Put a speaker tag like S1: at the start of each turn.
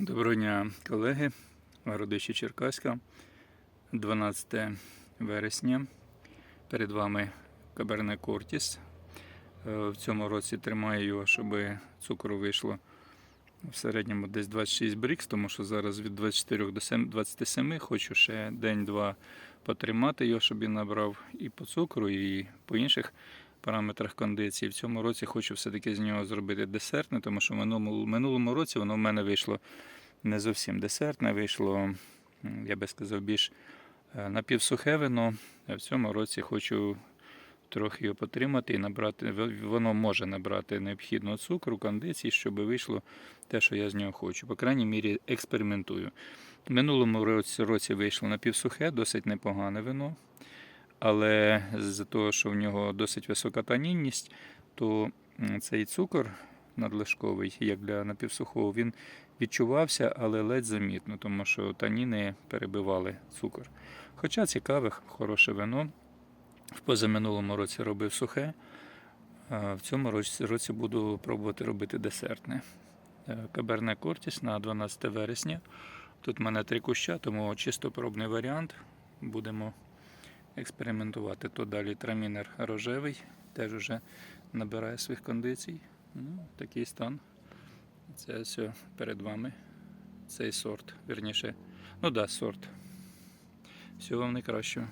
S1: Доброго дня, колеги. Городище Черкаська, 12 вересня. Перед вами Каберне Кортіс. Е, В цьому році тримаю його, щоб цукру вийшло в середньому десь 26 брікс, тому що зараз від 24 до 27 хочу ще день-два потримати його, щоб він набрав і по цукру, і по інших параметрах кондиції. В цьому році хочу все-таки з нього зробити десертне, тому що в минулому, минулому році воно в мене вийшло не зовсім десертне, вийшло, я би сказав, більш е, напівсухе вино. А в цьому році хочу трохи його потримати і набрати. Воно може набрати необхідного цукру, кондиції, щоб вийшло те, що я з нього хочу. По крайній мірі, експериментую. В минулому році, вийшло напівсухе, досить непогане вино. Але з-за того, що в нього досить висока танінність, то цей цукор надлишковий, як для напівсухого, він відчувався, але ледь замітно, тому що таніни перебивали цукор. Хоча цікаве, хороше вино. В позаминулому році робив сухе, в цьому році, році буду пробувати робити десертне. Е, Каберне Кортіс на 12 вересня. Тут в мене три куща, тому чисто пробний варіант. Будемо експериментувати. То далі трамінер рожевий, теж вже набирає своїх кондицій. Ну, такий стан. Це все перед вами. Цей сорт, вірніше. Ну да, сорт. Всього вам найкращого.